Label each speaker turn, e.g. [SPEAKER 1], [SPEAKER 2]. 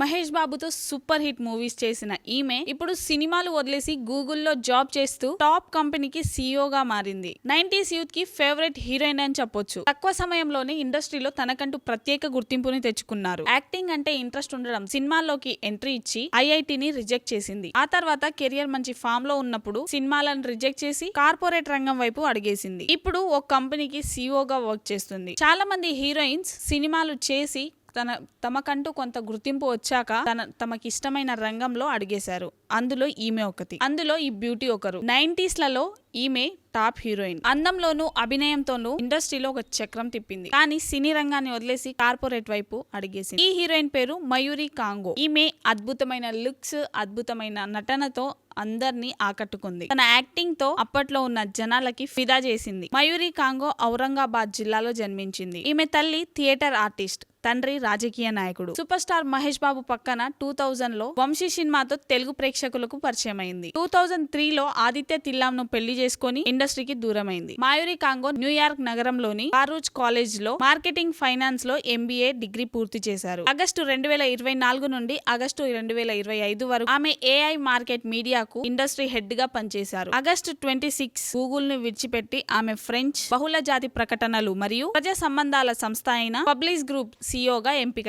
[SPEAKER 1] మహేష్ బాబుతో super hit movies చేసిన ఈమె ఇప్పుడు సినిమాలు వదిలేసి గూగుల్లో జాబ్ చేస్తూ టాప్ కంపెనీకి సీఈఓగా మారింది. నైన్టీస్ యూత్కి ఫేవరెట్ హీరోయిన్ అని చెప్పొచ్చు. తక్కువ సమయంలోనే ఇండస్ట్రీలో తనకంటూ ప్రత్యేక గుర్తింపుని తెచ్చుకున్నారు. యాక్టింగ్ అంటే ఇంట్రెస్ట్ ఉండడం సినిమాల్లోకి ఎంట్రీ ఇచ్చి ఐఐటిని రిజెక్ట్ చేసింది. ఆ తర్వాత కెరియర్ మంచి ఫామ్లో ఉన్నప్పుడు సినిమాలను రిజెక్ట్ చేసి కార్పొరేట్ రంగం వైపు అడిగేసింది. ఇప్పుడు ఒక కంపెనీకి సీఈఓగా వర్క్ చేస్తుంది. చాలా మంది హీరోయిన్స్ సినిమాలు చేసి తన తమకంటూ కొంత గుర్తింపు వచ్చాక తన తమకి ఇష్టమైన రంగంలో అడిగేశారు. అందులో ఈమె ఒకటి. అందులో ఈ బ్యూటీ ఒకరు. నైంటీస్లలో ఈమె టాప్ హీరోయిన్. అందంలోనూ అభినయంతోనూ ఇండస్ట్రీలో ఒక చక్రం తిప్పింది. కానీ సినీ రంగాన్ని వదిలేసి కార్పొరేట్ వైపు అడిగేసింది. ఈ హీరోయిన్ పేరు మయూరి కాంగో. ఈమె అద్భుతమైన లుక్స్ అద్భుతమైన నటనతో అందరినీ ఆకట్టుకుంది. తన యాక్టింగ్తో అప్పట్లో ఉన్న జనాలకి ఫిదా చేసింది. మయూరి కాంగో ఔరంగాబాద్ జిల్లాలో జన్మించింది. ఈమె తల్లి థియేటర్ ఆర్టిస్ట్ తండ్రి రాజకీయ నాయకుడు. సూపర్ స్టార్ మహేష్ బాబు పక్కన టూ థౌజండ్లో వంశీ సినిమాతో తెలుగు ప్రేక్షకులకు పరిచయం అయింది టూ థౌజండ్ త్రీ లో ఆదిత్య తిల్లాం ను పెళ్ళి చేసుకుని ఇండస్ట్రీకి దూరమైంది. మాయూరి కాంగో న్యూయార్క్ నగరంలోని కారూచ్ కాలేజ్లో మార్కెటింగ్ ఫైనాన్స్లో ఎంబీఏ డిగ్రీ పూర్తి చేశారు. ఆగస్టు రెండు వేల ఇరవై నాలుగు నుండి ఆగస్టు రెండు వేల ఇరవై ఐదు వరకు ఆమె ఏఐ మార్కెట్ మీడియాకు ఇండస్ట్రీ హెడ్గా పనిచేశారు. ఆగస్టు ట్వంటీ సిక్స్ గూగుల్ను విడిచిపెట్టి ఆమె ఫ్రెంచ్ బహుళ జాతి ప్రకటనలు మరియు ప్రజా సంబంధాల సంస్థ అయిన పబ్లిస్ గ్రూప్ సిఇఓగా ఎంపిక